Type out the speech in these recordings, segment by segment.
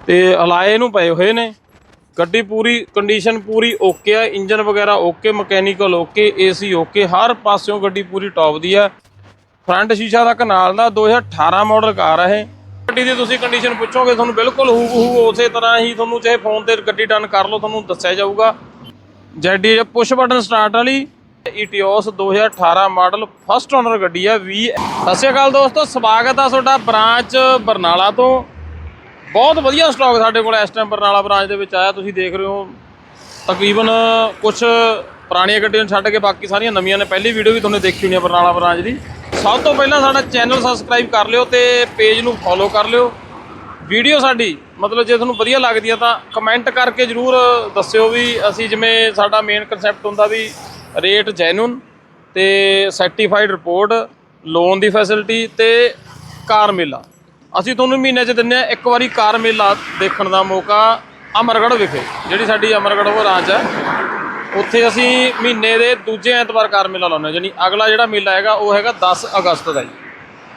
ਤੇ ਅਲਾਏ ਨੂੰ ਪਏ ਹੋਏ ਨੇ। ਗੱਡੀ ਪੂਰੀ ਕੰਡੀਸ਼ਨ ਪੂਰੀ ਓਕੇ ਆ ਇੰਜਨ ਵਗੈਰਾ okay mechanical okay AC okay ਹਰ ਪਾਸਿਓਂ ਗੱਡੀ ਪੂਰੀ ਟੌਪ ਦੀ ਆ। ਫਰੰਟ ਸ਼ੀਸ਼ਾ ਤੱਕ ਨਾਲ ਦਾ 2018 ਮਾਡਲ ਕਾਰ ਹੈ ਇਹ। ਗੱਡੀ ਦੀ ਤੁਸੀਂ ਕੰਡੀਸ਼ਨ ਪੁੱਛੋਗੇ, ਤੁਹਾਨੂੰ ਬਿਲਕੁਲ ਹੂ ਹੂ ਉਸੇ ਤਰ੍ਹਾਂ ਹੀ ਤੁਹਾਨੂੰ ਚਾਹੇ ਫੋਨ ਤੇ ਗੱਡੀ ਡਨ ਕਰ ਲਓ, ਤੁਹਾਨੂੰ ਦੱਸਿਆ ਜਾਊਗਾ। ਜੈਡੀ ਪੁਸ਼ ਬਟਨ ਸਟਾਰਟ ਵਾਲੀ ਈਟੀਓਸ 2018 ਮਾਡਲ ਫਸਟ ਓਨਰ ਗੱਡੀ ਆ 20 ਸਤਿ ਸ਼੍ਰੀ ਅਕਾਲ ਦੋਸਤੋ, ਸਵਾਗਤ ਆ ਤੁਹਾਡਾ ਬ੍ਰਾਂਚ ਬਰਨਾਲਾ ਤੋਂ। ਬਹੁਤ ਵਧੀਆ ਸਟਾਕ ਸਾਡੇ ਕੋਲ ਇਸ ਟਾਈਮ ਬਰਨਾਲਾ ਬ੍ਰਾਂਚ ਦੇ ਵਿੱਚ ਆਇਆ, ਤੁਸੀਂ ਦੇਖ ਰਹੇ ਹੋ। ਤਕਰੀਬਨ ਕੁਝ ਪੁਰਾਣੀਆਂ ਗੱਡੀਆਂ ਛੱਡ ਕੇ ਬਾਕੀ ਸਾਰੀਆਂ ਨਵੀਆਂ ਨੇ। ਪਹਿਲੀ ਵੀਡੀਓ ਵੀ ਤੁਹਾਨੂੰ ਦੇਖੀ ਹੋਣੀ ਹੈ ਬਰਨਾਲਾ ਬ੍ਰਾਂਚ ਦੀ। ਸਭ ਤੋਂ ਪਹਿਲਾਂ ਸਾਡਾ ਚੈਨਲ ਸਬਸਕ੍ਰਾਈਬ ਕਰ ਲਿਓ ਤੇ ਪੇਜ ਨੂੰ ਫੋਲੋ ਕਰ ਲਿਓ। ਵੀਡੀਓ ਸਾਡੀ, ਮਤਲਬ ਜੇ ਤੁਹਾਨੂੰ ਵਧੀਆ ਲੱਗਦੀ ਆ ਤਾਂ ਕਮੈਂਟ ਕਰਕੇ ਜਰੂਰ ਦੱਸਿਓ ਵੀ ਅਸੀਂ ਜਿਵੇਂ ਸਾਡਾ ਮੇਨ ਕਨਸੈਪਟ ਹੁੰਦਾ ਵੀ ਰੇਟ ਜੈਨੂਨ ਤੇ ਸਰਟੀਫਾਈਡ ਰਿਪੋਰਟ ਲੋਨ ਦੀ ਫੈਸਿਲਿਟੀ ਤੇ ਕਾਰ ਮੇਲਾ। ਅਸੀਂ ਤੁਹਾਨੂੰ ਮਹੀਨੇ 'ਚ ਦਿੰਨੇ ਆ ਇੱਕ ਵਾਰੀ ਕਾਰ ਮੇਲਾ ਦੇਖਣ ਦਾ ਮੌਕਾ ਅਮਰਗੜ੍ਹ ਵਿਖੇ, ਜਿਹੜੀ ਸਾਡੀ ਅਮਰਗੜ੍ਹ ਰਾਂਚ ਹੈ। ਉੱਥੇ ਅਸੀਂ ਮਹੀਨੇ ਦੇ ਦੂਜੇ ਐਤਵਾਰ ਕਾਰ ਮੇਲਾ ਲਾਉਂਦੇ ਹਾਂ ਜਾਨੀ ਅਗਲਾ ਜਿਹੜਾ ਮੇਲਾ ਹੈਗਾ ਉਹ ਹੈਗਾ 10 ਅਗਸਤ ਦਾ ਜੀ।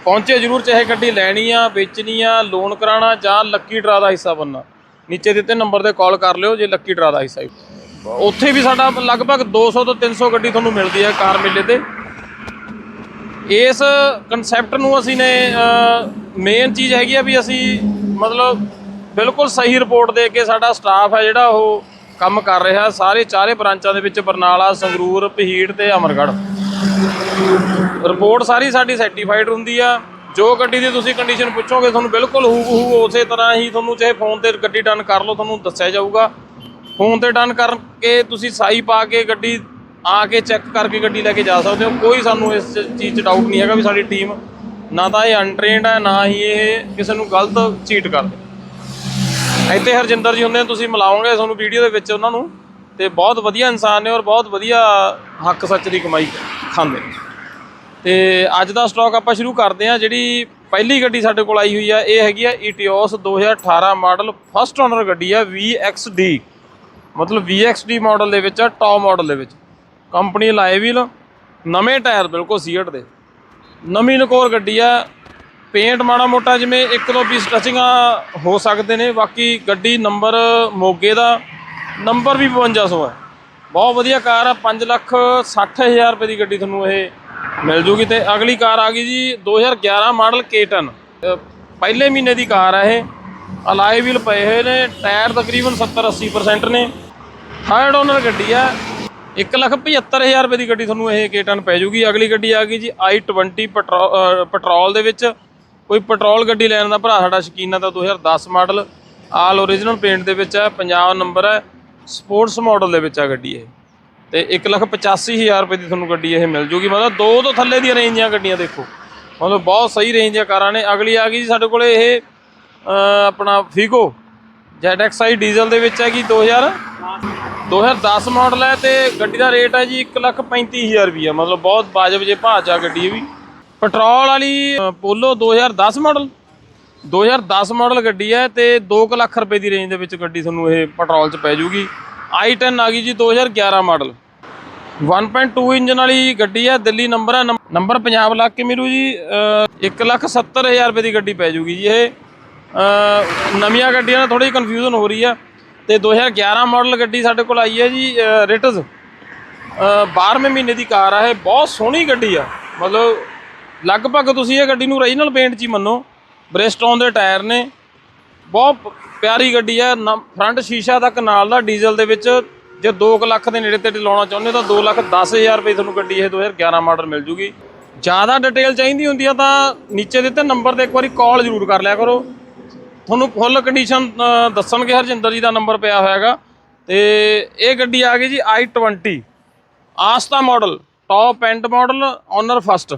ਪਹੁੰਚੇ ਜਰੂਰ, ਚਾਹੇ ਗੱਡੀ ਲੈਣੀ ਆ ਵੇਚਣੀ ਆ ਲੋਨ ਕਰਾਉਣਾ ਜਾਂ ਲੱਕੀ ਡਰਾ ਦਾ ਹਿੱਸਾ ਬਣਨਾ। ਨੀਚੇ ਦਿੱਤੇ ਨੰਬਰ ਤੇ ਕਾਲ ਕਰ ਲਿਓ ਜੇ ਲੱਕੀ ਡਰਾ ਦਾ ਹਿੱਸਾ ਹੈ। ਉੱਥੇ ਵੀ ਸਾਡਾ ਲਗਭਗ 200 ਤੋਂ 300 ਗੱਡੀ ਤੁਹਾਨੂੰ ਮਿਲਦੀ ਹੈ ਕਾਰ ਮੇਲੇ ਤੇ। ਇਸ ਕਨਸੈਪਟ ਨੂੰ ਅਸੀਂ ਨੇ ਮੇਨ ਚੀਜ਼ ਹੈਗੀ ਆ ਵੀ ਅਸੀਂ ਮਤਲਬ ਬਿਲਕੁਲ ਸਹੀ ਰਿਪੋਰਟ ਦੇ ਕੇ ਸਾਡਾ ਸਟਾਫ ਹੈ ਜਿਹੜਾ ਉਹ ਕੰਮ ਕਰ ਰਿਹਾ ਸਾਰੇ ਚਾਰੇ ਬ੍ਰਾਂਚਾਂ ਦੇ ਵਿੱਚ ਬਰਨਾਲਾ, ਸੰਗਰੂਰ ਪਹੀੜ ਤੇ ਅਮਰਗੜ੍ਹ। ਰਿਪੋਰਟ ਸਾਰੀ ਸਾਡੀ ਸਰਟੀਫਾਈਡ ਹੁੰਦੀ ਆ। ਜੋ ਗੱਡੀ ਦੀ ਤੁਸੀਂ ਕੰਡੀਸ਼ਨ ਪੁੱਛੋਗੇ, ਤੁਹਾਨੂੰ ਬਿਲਕੁਲ ਹੂ ਹੂ ਉਸੇ ਤਰ੍ਹਾਂ ਹੀ ਤੁਹਾਨੂੰ ਚਾਹੇ ਫੋਨ ਤੇ ਗੱਡੀ ਡਨ ਕਰ ਲਓ, ਤੁਹਾਨੂੰ ਦੱਸਿਆ ਜਾਊਗਾ। ਫੋਨ ਤੇ ਡਨ ਕਰਕੇ ਤੁਸੀਂ ਸਾਈ ਪਾ ਕੇ ਗੱਡੀ ਆ ਕੇ ਚੈੱਕ ਕਰਕੇ ਗੱਡੀ ਲੈ ਕੇ ਜਾ ਸਕਦੇ ਹੋ। ਕੋਈ ਸਾਨੂੰ ਇਸ ਚੀਜ਼ 'ਚ ਡਾਊਟ ਨਹੀਂ ਹੈਗਾ ਵੀ ਸਾਡੀ ਟੀਮ ਨਾ ਤਾਂ ਇਹ ਅਨਟ੍ਰੇਨਡ ਹੈ ਨਾ ਹੀ ਇਹ ਕਿਸੇ ਨੂੰ ਗਲਤ ਚੀਟ ਕਰਦੇ। ਇੱਥੇ ਹਰਜਿੰਦਰ ਜੀ ਹੁੰਦੇ ਤੁਸੀਂ ਮਿਲਾਓਗੇ ਤੁਹਾਨੂੰ ਵੀਡੀਓ ਦੇ ਵਿੱਚ ਉਹਨਾਂ ਨੂੰ। ਤੇ ਬਹੁਤ ਵਧੀਆ ਇਨਸਾਨ ਨੇ ਔਰ ਬਹੁਤ ਵਧੀਆ ਹੱਕ ਸੱਚ ਦੀ ਕਮਾਈ ਖਾਂਦੇ ਨੇ। ਤੇ ਅੱਜ ਦਾ ਸਟਾਕ ਆਪਾਂ ਸ਼ੁਰੂ ਕਰਦੇ ਹਾਂ, ਜਿਹੜੀ ਪਹਿਲੀ ਗੱਡੀ ਸਾਡੇ ਕੋਲ ਆਈ ਹੋਈ ਆ, ਇਹ ਹੈਗੀ ਆ ਈਟੀਓਸ 2018 ਮਾਡਲ ਫਸਟ ਓਨਰ ਗੱਡੀ ਆ VXD ਮਤਲਬ VXD ਮਾਡਲ ਦੇ ਵਿੱਚ ਆ ਟੌਪ ਮਾਡਲ ਦੇ ਵਿੱਚ। ਕੰਪਨੀ ਲਾਏ ਵੀਲ ਨਵੇਂ ਟਾਇਰ ਬਿਲਕੁਲ ਸੀਟ ਦੇ। ਨਵੀਂ ਨਕੋਰ ਗੱਡੀ ਆ। ਪੇਂਟ ਮਾੜਾ ਮੋਟਾ ਜਿਵੇਂ ਇੱਕ ਦੋ ਪੀਸ ਟਚਿੰਗਾਂ ਹੋ ਸਕਦੇ ਨੇ ਬਾਕੀ ਗੱਡੀ ਨੰਬਰ ਮੋਗੇ ਦਾ ਨੰਬਰ ਵੀ 5200 ਹੈ ਬਹੁਤ ਵਧੀਆ ਕਾਰ ਆ 5 ਲੱਖ 60 ਹਜ਼ਾਰ ਰੁਪਏ ਦੀ ਗੱਡੀ ਤੁਹਾਨੂੰ ਇਹ ਮਿਲ ਜੂਗੀ। ਤੇ ਅਗਲੀ ਕਾਰ ਆ ਗਈ ਜੀ 2011 ਮਾਡਲ K10 ਅ, ਪਹਿਲੇ ਮਹੀਨੇ ਦੀ ਕਾਰ ਆ ਇਹ। ਅਲਾਈ ਵੀਲ ਪਏ ਹੋਏ ਨੇ ਟਾਇਰ ਤਕਰੀਬਨ 70 80% ਨੇ। ਥਰਡ ਓਨਰ ਗੱਡੀ ਆ। 175000 ਰੁਪਏ ਦੀ ਗੱਡੀ ਤੁਹਾਨੂੰ ਇਹ K10 ਪੈ ਜੂਗੀ। ਅਗਲੀ ਗੱਡੀ ਆ ਗਈ ਜੀ i20 ਪੈਟਰੋ- ਅ, ਪੈਟਰੋਲ ਦੇ ਵਿੱਚ। ਕੋਈ ਪੈਟਰੋਲ ਗੱਡੀ ਲੈਣ ਦਾ ਭਰਾ ਸਾਡਾ ਸ਼ੌਕੀਨ ਆ ਤਾਂ 2010 ਮਾਡਲ। ਆਲ ਓਰੀਜਨਲ ਪੇਂਟ ਦੇ ਵਿੱਚ ਹੈ ਪੰਜਾਬ ਨੰਬਰ ਹੈ ਸਪੋਰਟਸ ਮਾਡਲ ਦੇ ਵਿੱਚ ਆ ਗੱਡੀ ਇਹ। ਤੇ 185000 ਰੁਪਏ ਦੀ ਤੁਹਾਨੂੰ ਗੱਡੀ ਇਹ ਮਿਲ ਜੂਗੀ। ਮਤਲਬ ਦੋ ਤੋਂ ਥੱਲੇ ਦੀਆਂ ਰੇਂਜ ਦੀਆਂ ਗੱਡੀਆਂ ਦੇਖੋ। ਮਤਲਬ ਬਹੁਤ ਸਹੀ ਰੇਂਜ ਦੀਆਂ ਕਾਰਾਂ ਨੇ। ਅਗਲੀ ਆ ਗਈ ਜੀ ਸਾਡੇ ਕੋਲੇ ਇਹ ਆਪਣਾ ਫੀਗੋ ZXi ਡੀਜ਼ਲ ਦੇ ਵਿੱਚ ਹੈਗੀ 2000 2010 ਮਾਡਲ ਹੈ ਤੇ ਗੱਡੀ ਦਾ ਰੇਟ ਹੈ ਜੀ 135000 ਰੁਪਈਆ। ਮਤਲਬ ਬਹੁਤ ਵਾਜਬ ਜੇ ਭਾਅ 'ਚ ਆ ਗੱਡੀ ਵੀ। ਪੈਟਰੋਲ ਵਾਲੀ ਅ, ਪੋਲੋ 2010 ਮਾਡਲ 2010 ਮਾਡਲ ਗੱਡੀ ਹੈ ਤੇ 2 ਲੱਖ ਰੁਪਏ ਦੀ ਰੇਂਜ ਦੇ ਵਿੱਚ ਗੱਡੀ ਤੁਹਾਨੂੰ ਇਹ ਪੈਟਰੋਲ 'ਚ ਪੈ ਜੂਗੀ। i10 ਆ ਗਈ ਜੀ 2011 ਮਾਡਲ 1.2 ਇੰਜਨ ਵਾਲੀ ਗੱਡੀ ਹੈ ਦਿੱਲੀ ਨੰਬਰ ਹੈ ਨੰਬ- ਨੰਬਰ ਪੰਜਾਬ ਲੱਗ ਕੇ ਮਿਲੂ ਜੀ 170000 ਰੁਪਏ ਦੀ ਗੱਡੀ ਪੈ ਜੂਗੀ ਜੀ ਇਹ। ਨਵੀਆਂ ਗੱਡੀਆਂ ਨਾਲ ਥੋੜੀ ਕਨਫਿਊਜ਼ਨ ਹੋ ਰਹੀ ਆ ਤੇ 2011 ਮਾਡਲ ਗੱਡੀ ਸਾਡੇ ਕੋਲ ਆਈ ਹੈ ਜੀ ਰਿਟਜ਼ 12ਵੇਂ ਮਹੀਨੇ ਦੀ ਕਾਰ ਆ, ਇਹ ਬਹੁਤ ਸੋਹਣੀ ਗੱਡੀ ਆ। ਮਤਲਬ ਲਗਭਗ ਤੁਸੀਂ ਇਹ ਗੱਡੀ ਨੂੰ ਓਰੀਜਨਲ ਪੇਂਟ 'ਚ ਹੀ ਮੰਨੋ ਬ੍ਰੇਸਟੋਨ ਦੇ ਟਾਇਰ ਨੇ। ਬਹੁਤ ਪਿਆਰੀ ਗੱਡੀ ਆ ਫਰੰਟ ਸ਼ੀਸ਼ਾ ਤੱਕ ਨਾਲ ਦਾ ਡੀਜ਼ਲ ਦੇ ਵਿੱਚ, ਜੇ 2 ਲੱਖ ਦੇ ਨੇੜੇ ਤੇੜੇ ਲਾਉਣਾ ਚਾਹੁੰਦੇ ਤਾਂ 2 ਲੱਖ 10000 ਰੁਪਏ ਤੁਹਾਨੂੰ ਗੱਡੀ ਇਹ 2011 ਮਾਡਲ ਮਿਲ ਜੂਗੀ। ਜ਼ਿਆਦਾ ਡਿਟੇਲ ਚਾਹੀਦੀ ਹੁੰਦੀ ਆ ਤਾਂ ਨੀਚੇ ਦਿੱਤੇ ਨੰਬਰ ਤੇ ਇੱਕ ਵਾਰੀ ਕਾਲ ਜ਼ਰੂਰ ਕਰ ਲਿਆ ਕਰੋ। ਤੁਹਾਨੂੰ ਫੁੱਲ ਕੰਡੀਸ਼ਨ ਦੱਸਣਗੇ, ਹਰਜਿੰਦਰ ਜੀ ਦਾ ਨੰਬਰ ਪਿਆ ਹੋਇਆ ਹੈਗਾ ਤੇ ਇਹ ਗੱਡੀ ਆ ਗਈ ਜੀ i20 Asta model top end model owner first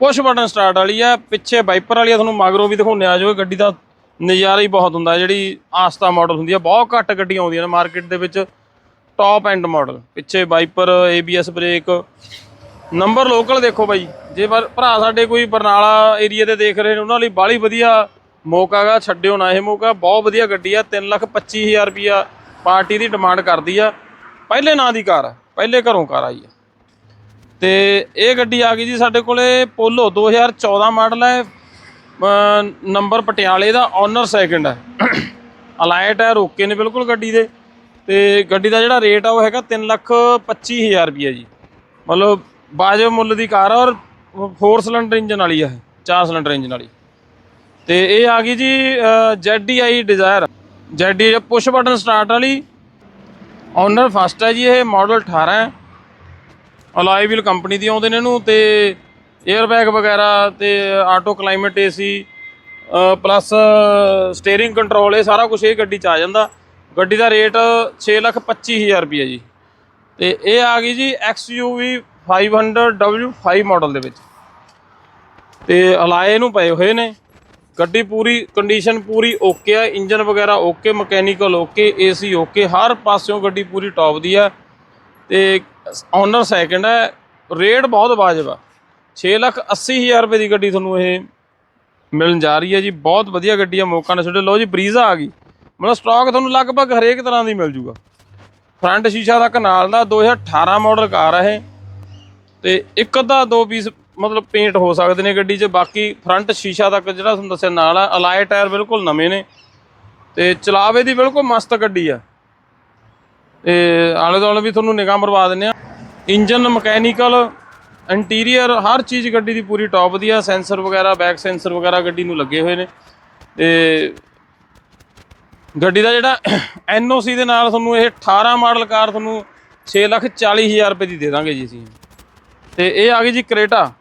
push button start ਵਾਲੀ ਆ, ਪਿੱਛੇ ਵਾਈਪਰ ਵਾਲੀ ਆ, ਤੁਹਾਨੂੰ ਮਗਰੋਂ ਵੀ ਦਿਖਾਉਂਦੇ ਆ ਜੋ ਗੱਡੀ ਦਾ ਨਜ਼ਾਰਾ ਹੀ ਬਹੁਤ ਹੁੰਦਾ, ਜਿਹੜੀ ਆਸਤਾ ਮਾਡਲ ਹੁੰਦੀ ਆ, ਬਹੁਤ ਘੱਟ ਗੱਡੀਆਂ ਆਉਂਦੀਆਂ ਨੇ ਮਾਰਕੀਟ ਦੇ ਵਿੱਚ। ਟੌਪ ਐਂਡ ਮਾਡਲ ਪਿੱਛੇ wiper ABS brake number local ਦੇਖੋ ਬਾਈ, ਜੇ ਪਰ- ਭਰਾ ਸਾਡੇ ਕੋਈ ਬਰਨਾਲਾ ਏਰੀਆ ਤੇ ਦੇਖ ਰਹੇ ਨੇ, ਉਹਨਾਂ ਲਈ ਬਾਹਲੀ ਵਧੀਆ ਮੌਕਾ ਗਾ ਛੱਡਿਓ ਨਾ ਇਹ ਮੌਕਾ। ਬਹੁਤ ਵਧੀਆ ਗੱਡੀ ਆ 325000 ਰੁਪਿਆ ਪਾਰਟੀ ਦੀ ਡਿਮਾਂਡ ਕਰਦੀ ਆ। ਪਹਿਲੇ ਨਾਂ ਦੀ ਕਾਰ ਆ, ਪਹਿਲੇ ਘਰੋਂ ਕਾਰ ਆਈ ਆ। ਤੇ ਇਹ ਗੱਡੀ ਆ ਗਈ ਜੀ ਸਾਡੇ ਕੋਲੇ ਪੋਲੋ 2014 ਮਾਡਲ ਹੈ ਨੰਬਰ ਪਟਿਆਲੇ ਦਾ ਓਨਰ ਸੈਕਿੰਡ ਹੈ ਅਲਾਇਟ ਹੈ ਰੋਕੇ ਨੇ ਬਿਲਕੁਲ ਗੱਡੀ ਦੇ। ਤੇ ਗੱਡੀ ਦਾ ਜਿਹੜਾ ਰੇਟ ਆ, ਉਹ ਹੈਗਾ 3 ਲੱਖ 25000 ਰੁਪਏ ਜੀ। ਮਤਲਬ ਬਾਜਬ ਮੁੱਲ ਦੀ ਕਾਰ ਆ ਔਰ 4 ਸਿਲੰਡਰ ਇੰਜਨ ਵਾਲੀ ਆ ਇਹ 4 ਸਿਲੰਡਰ ਇੰਜਨ ਵਾਲੀ। ਤੇ ਇਹ ਆ ਗਈ ਜੀ ZDI Dzire ZDI push button start ਵਾਲੀ। ਓਨਰ ਫਸਟ ਹੈ ਜੀ ਇਹ ਮਾਡਲ 18 ਹੈ। ਅਲਾਈ ਵੀਲ ਕੰਪਨੀ ਦੀ ਆਉਂਦੇ ਨੇ ਇਹਨੂੰ ਤੇ 에ਅਰ ਬੈਗ ਵਗੈਰਾ ਤੇ auto climate AC plus steering control ਇਹ ਸਾਰਾ ਕੁਝ ਇਹ ਗੱਡੀ 'ਚ ਆ ਜਾਂਦਾ। ਗੱਡੀ ਦਾ ਰੇਟ 625000 ਰੁਪਏ ਜੀ। ਤੇ ਇਹ ਆ ਗਈ ਜੀ XUV 500W5 ਮਾਡਲ ਦੇ ਵਿੱਚ। ਤੇ ਅਲਾਏ ਨੂੰ ਪਏ ਹੋਏ ਨੇ। ਗੱਡੀ ਪੂਰੀ ਕੰਡੀਸ਼ਨ ਪੂਰੀ ਓਕੇ ਆ ਇੰਜਨ ਵਗੈਰਾ okay mechanical okay AC okay ਹਰ ਪਾਸਿਓਂ ਗੱਡੀ ਪੂਰੀ ਟੌਪ ਦੀ ਆ। ਤੇ ਓਨਰ ਸੈਕਿੰਡ ਹੈ ਰੇਟ ਬਹੁਤ ਵਾਜਬ ਆ। 6 ਲੱਖ 80 ਹਜ਼ਾਰ ਰੁਪਏ ਦੀ ਗੱਡੀ ਤੁਹਾਨੂੰ ਇਹ ਮਿਲਣ ਜਾ ਰਹੀ ਹੈ ਜੀ। ਬਹੁਤ ਵਧੀਆ ਗੱਡੀ ਆ, ਮੌਕਾ ਨਾ ਛੱਡੋ। ਲਓ ਜੀ, ਬਰੀਜ਼ਾ ਆ ਗਈ। ਮਤਲਬ ਸਟਾਕ ਤੁਹਾਨੂੰ ਲਗਭਗ ਹਰੇਕ ਤਰ੍ਹਾਂ ਦੀ ਮਿਲ ਜੂਗਾ। ਫਰੰਟ ਸ਼ੀਸ਼ਾ ਦਾ ਨਾਲ ਦਾ 2018 ਮਾਡਲ ਕਾਰ ਹੈ ਇਹ। ਤੇ ਇੱਕ ਅੱਧਾ, ਦੋ ਪੀਸ ਮਤਲਬ ਪੇਂਟ ਹੋ ਸਕਦੇ ਨੇ ਗੱਡੀ 'ਚ, ਬਾਕੀ ਫਰੰਟ ਸ਼ੀਸ਼ਾ ਤੱਕ ਜਿਹੜਾ ਤੁਹਾਨੂੰ ਦੱਸਿਆ ਨਾਲ ਆ ਅਲਾਈ ਟਾਇਰ ਬਿਲਕੁਲ ਨਵੇਂ ਨੇ। ਤੇ ਚਲਾਵੇ ਦੀ ਬਿਲਕੁਲ ਮਸਤ ਗੱਡੀ ਆ। ਤੇ ਆਲੇ ਦੁਆਲੇ ਵੀ ਤੁਹਾਨੂੰ ਨਿਗਾਹ ਮਰਵਾ ਦਿੰਨੇ ਆ। ਇੰਜਨ, ਮਕੈਨੀਕਲ ਇੰਟੀਰੀਅਰ ਹਰ ਚੀਜ਼ ਗੱਡੀ ਦੀ ਪੂਰੀ ਟੌਪ ਦੀ ਆ। ਸੈਂਸਰ ਵਗੈਰਾ ਬੈਕ ਸੈਂਸਰ ਵਗੈਰਾ ਗੱਡੀ ਨੂੰ ਲੱਗੇ ਹੋਏ ਨੇ। ਤੇ ਗੱਡੀ ਦਾ ਜਿਹੜਾ ਐਨਓਸੀ ਦੇ ਨਾਲ ਤੁਹਾਨੂੰ ਇਹ 18 ਮਾਡਲ ਕਾਰ ਤੁਹਾਨੂੰ 640000 ਰੁਪਏ ਦੀ ਦੇ ਦਾਂਗੇ ਜੀ ਅਸੀਂ। ਤੇ ਇਹ ਆ ਗਈ ਜੀ ਕਰੇਟਾ।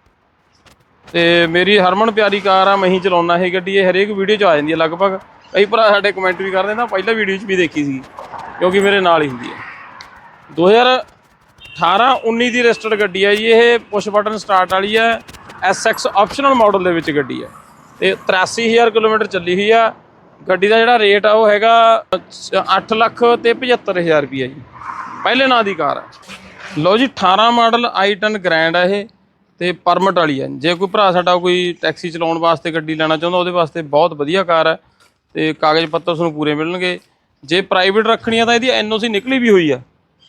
ਤੇ ਮੇਰੀ ਹਰਮਨ ਪਿਆਰੀ ਕਾਰ ਆ, ਮੈਂ ਹੀ ਚਲਾਉਣਾ ਇਹ ਗੱਡੀ, ਇਹ ਹਰੇਕ ਵੀਡੀਓ 'ਚ ਆ ਜਾਂਦੀ ਹੈ ਲਗਭਗ। ਕਈ ਭਰਾ ਸਾਡੇ ਕਮੈਂਟ ਵੀ ਕਰਦੇ ਨਾ ਪਹਿਲਾਂ ਵੀਡੀਓ 'ਚ ਵੀ ਦੇਖੀ ਸੀ, ਕਿਉਂਕਿ ਮੇਰੇ ਨਾਲ ਹੀ ਹੁੰਦੀ ਹੈ 2018 19 ਦੀ ਰਜਿਸਟਰਡ ਗੱਡੀ ਹੈ ਜੀ, ਇਹ ਪੁਸ਼ ਬਟਨ ਸਟਾਰਟ ਵਾਲੀ ਹੈ SX ਆਪਸ਼ਨਲ ਮਾਡਲ ਦੇ ਵਿੱਚ ਗੱਡੀ ਹੈ ਤੇ 83000 ਕਿਲੋਮੀਟਰ ਚੱਲੀ ਹੋਈ ਆ। ਗੱਡੀ ਦਾ ਜਿਹੜਾ ਰੇਟ ਆ, ਉਹ ਹੈਗਾ 8 ਲੱਖ ਤੇ 75000 ਰੁਪਏ ਜੀ। ਪਹਿਲੇ ਨਾਂ ਦੀ ਕਾਰ ਹੈ ਲਓ ਜੀ 18 ਮਾਡਲ i10 ਗ੍ਰੈਂਡ ਆ ਇਹ। ਤੇ ਪਰਮਿਟ ਵਾਲੀ ਹੈ ਜੇ ਕੋਈ ਭਰਾ ਸਾਡਾ ਕੋਈ ਟੈਕਸੀ ਚਲਾਉਣ ਵਾਸਤੇ ਗੱਡੀ ਲੈਣਾ ਚਾਹੁੰਦਾ, ਉਹਦੇ ਵਾਸਤੇ ਬਹੁਤ ਵਧੀਆ ਕਾਰ ਹੈ ਤੇ ਕਾਗਜ਼ ਪੱਤਰ ਤੁਹਾਨੂੰ ਪੂਰੇ ਮਿਲਣਗੇ। ਜੇ ਪ੍ਰਾਈਵੇਟ ਰੱਖਣੀ ਆ ਤਾਂ ਇਹਦੀ ਐਨਓਸੀ ਨਿਕਲੀ ਵੀ ਹੋਈ ਆ।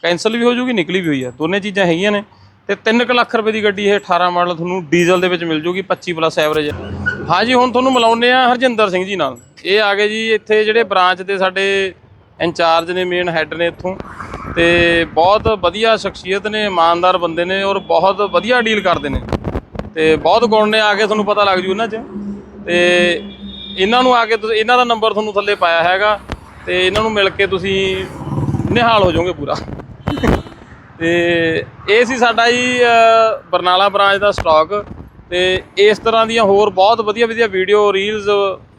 ਕੈਂਸਲ ਵੀ ਹੋ ਜੂਗੀ, ਨਿਕਲੀ ਵੀ ਹੋਈ ਆ। ਦੋਨੇ ਚੀਜ਼ਾਂ ਹੈਗੀਆਂ ਨੇ ਤੇ 3 ਲੱਖ ਰੁਪਏ ਦੀ ਗੱਡੀ ਇਹ 18 ਮਾਡਲ ਤੁਹਾਨੂੰ ਡੀਜ਼ਲ ਦੇ ਵਿੱਚ ਮਿਲ ਜੂਗੀ 25 ਪਲੱਸ ਐਵਰੇਜ ਹਾਂਜੀ ਹੁਣ ਤੁਹਾਨੂੰ ਮਿਲਾਉਂਦੇ ਆ ਹਰਜਿੰਦਰ ਸਿੰਘ ਜੀ ਨਾਲ। ਇਹ ਆ ਗਏ ਜੀ ਇੱਥੇ ਜਿਹੜੇ ਬ੍ਰਾਂਚ ਦੇ ਸਾਡੇ ਇੰਚਾਰਜ ਨੇ ਮੇਨ ਹੈੱਡ ਨੇ ਇੱਥੋਂ। ਤੇ ਬਹੁਤ ਵਧੀਆ ਸ਼ਖਸੀਅਤ ਨੇ, ਇਮਾਨਦਾਰ ਬੰਦੇ ਨੇ ਔਰ ਬਹੁਤ ਵਧੀਆ ਡੀਲ ਕਰਦੇ ਨੇ। ਤੇ ਬਹੁਤ ਗੁਣ ਨੇ, ਆ ਕੇ ਤੁਹਾਨੂੰ ਪਤਾ ਲੱਗ ਜੂ ਇਹਨਾਂ 'ਚ। ਤੇ ਇਹਨਾਂ ਨੂੰ ਆ ਕੇ ਤੁਸੀਂ, ਇਹਨਾਂ ਦਾ ਨੰਬਰ ਤੁਹਾਨੂੰ ਥੱਲੇ ਪਾਇਆ ਹੈਗਾ। ਤੇ ਇਹਨਾਂ ਨੂੰ ਮਿਲ ਕੇ ਤੁਸੀਂ ਨਿਹਾਲ ਹੋ ਜਾਓਗੇ ਪੂਰਾ। ਤੇ ਇਹ ਸੀ ਸਾਡਾ ਜੀ ਬਰਨਾਲਾ ਬ੍ਰਾਂਚ ਦਾ ਸਟਾਕ। ਤੇ ਇਸ ਤਰ੍ਹਾਂ ਦੀਆਂ ਹੋਰ ਬਹੁਤ ਵਧੀਆ ਵਧੀਆ ਵੀਡੀਓ, ਰੀਲਸ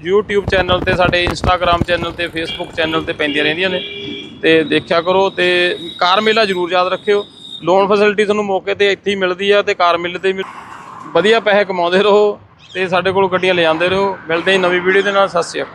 YouTube ਚੈਨਲ ਤੇ, ਸਾਡੇ Instagram ਚੈਨਲ ਤੇ, Facebook ਚੈਨਲ ਤੇ ਪੈਂਦੀਆਂ ਰਹਿੰਦੀਆਂ ਨੇ। ਤੇ ਦੇਖਿਆ ਕਰੋ ਤੇ ਕਾਰ ਮੇਲਾ ਜ਼ਰੂਰ ਯਾਦ ਰੱਖਿਓ। ਲੋਨ ਫੈਸਿਲਿਟੀ ਤੁਹਾਨੂੰ ਮੌਕੇ ਤੇ ਇੱਥੇ ਹੀ ਮਿਲਦੀ ਆ ਤੇ ਕਾਰ ਮੇਲੇ ਤੇ ਵੀ ਵਧੀਆ ਪੈਸੇ ਕਮਾਉਂਦੇ ਰਹੋ ਤੇ ਸਾਡੇ ਕੋਲ ਗੱਡੀਆਂ ਲੈ ਰਹੋ। ਮਿਲਦੇ ਹੀ ਨਵੀਂ ਵੀਡੀਓ ਦੇ ਨਾਲ, ਸਤਿ ਸ਼੍ਰੀ ਅਕਾਲ।